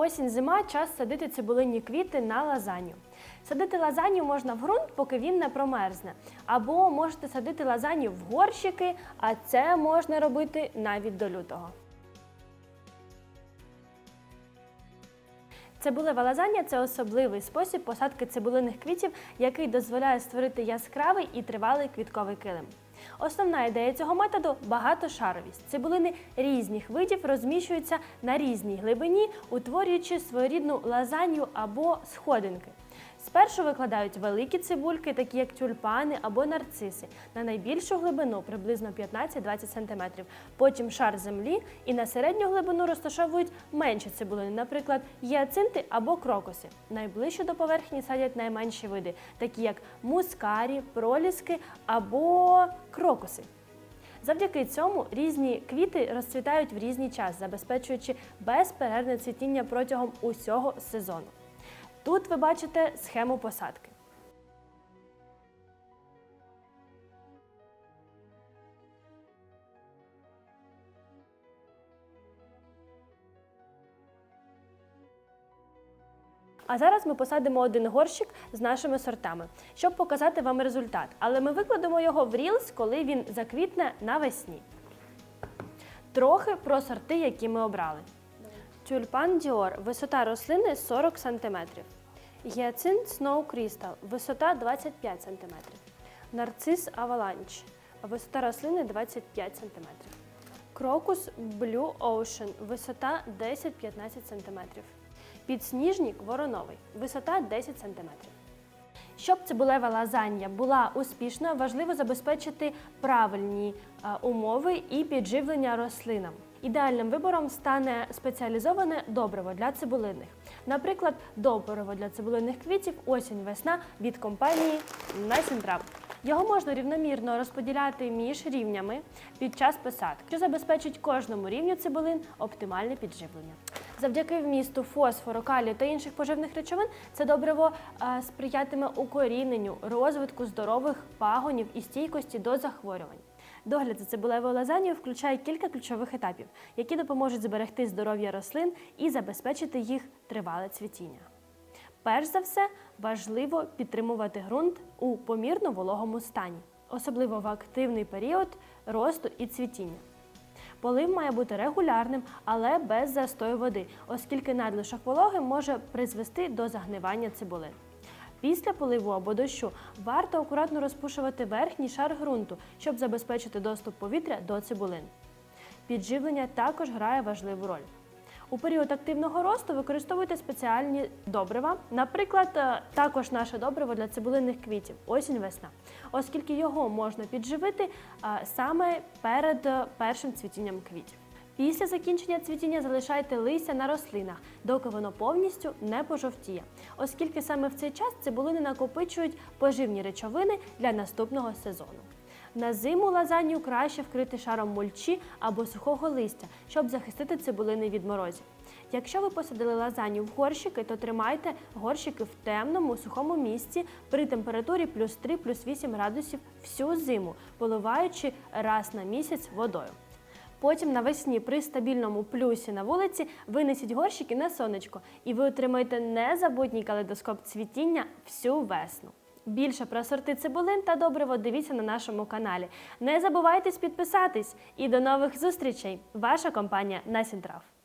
Осінь-зима час садити цибулинні квіти на лазаню. Садити лазаню можна в ґрунт, поки він не промерзне. Або можете садити лазаню в горщики, а це можна робити навіть до лютого. Цибулеве лазання це особливий спосіб посадки цибулиних квітів, який дозволяє створити яскравий і тривалий квітковий килим. Основна ідея цього методу багатошаровість. Цибулини різних видів розміщуються на різній глибині, утворюючи своєрідну лазанью або сходинки. Спершу викладають великі цибульки, такі як тюльпани або нарциси, на найбільшу глибину приблизно 15-20 см. Потім шар землі і на середню глибину розташовують менші цибулини, наприклад, гіацинти або крокуси. Найближче до поверхні садять найменші види, такі як мускарі, проліски або крокуси. Завдяки цьому різні квіти розцвітають в різний час, забезпечуючи безперервне цвітіння протягом усього сезону. Тут ви бачите схему посадки. А зараз ми посадимо один горщик з нашими сортами, щоб показати вам результат. Але ми викладемо його в рілс, коли він заквітне навесні. Трохи про сорти, які ми обрали. Тюльпан Діор, висота рослини 40 см. Гіацинт Snow Crystal, висота 25 см. Нарцис Аваланч, висота рослини 25 см. Крокус Blue Ocean, висота 10-15 см. Підсніжник вороновий, висота 10 см. Щоб цибулева лазанья була успішною, важливо забезпечити правильні е, умови і підживлення рослинам. Ідеальним вибором стане спеціалізоване добриво для цибулинних. Наприклад, добриво для цибулинних квітів осінь-весна від компанії Насінтрав. Його можна рівномірно розподіляти між рівнями під час посадки, що забезпечить кожному рівню цибулин оптимальне підживлення. Завдяки вмісту фосфору, калію та інших поживних речовин це добриво е, сприятиме укоріненню, розвитку здорових пагонів і стійкості до захворювань. Догляд за цибулевою лазанью включає кілька ключових етапів, які допоможуть зберегти здоров'я рослин і забезпечити їх тривале цвітіння. Перш за все, важливо підтримувати ґрунт у помірно вологому стані, особливо в активний період росту і цвітіння. Полив має бути регулярним, але без застою води, оскільки надлишок вологи може призвести до загнивання цибулин. Після поливу або дощу варто акуратно розпушувати верхній шар ґрунту, щоб забезпечити доступ повітря до цибулин. Підживлення також грає важливу роль. У період активного росту використовуйте спеціальні добрива, наприклад, е, також наше добриво для цибулинних квітів осінь-весна, оскільки його можна підживити е, саме перед е, першим цвітінням квітів. Після закінчення цвітіння залишайте листя на рослинах, доки воно повністю не пожовтіє, оскільки саме в цей час цибулини накопичують поживні речовини для наступного сезону. На зиму лазанью краще вкрити шаром мульчі або сухого листя, щоб захистити цибулини від морозів. Якщо ви посадили лазанью в горщики, то тримайте горщики в темному, сухому місці при температурі плюс 3, плюс 8 градусів всю зиму, поливаючи раз на місяць водою. Потім навесні при стабільному плюсі на вулиці винесіть горщики на сонечко, і ви отримаєте незабутній калейдоскоп цвітіння всю весну. Більше про сорти цибулин та добриво дивіться на нашому каналі. Не забувайте підписатись і до нових зустрічей! Ваша компанія Насінтрав.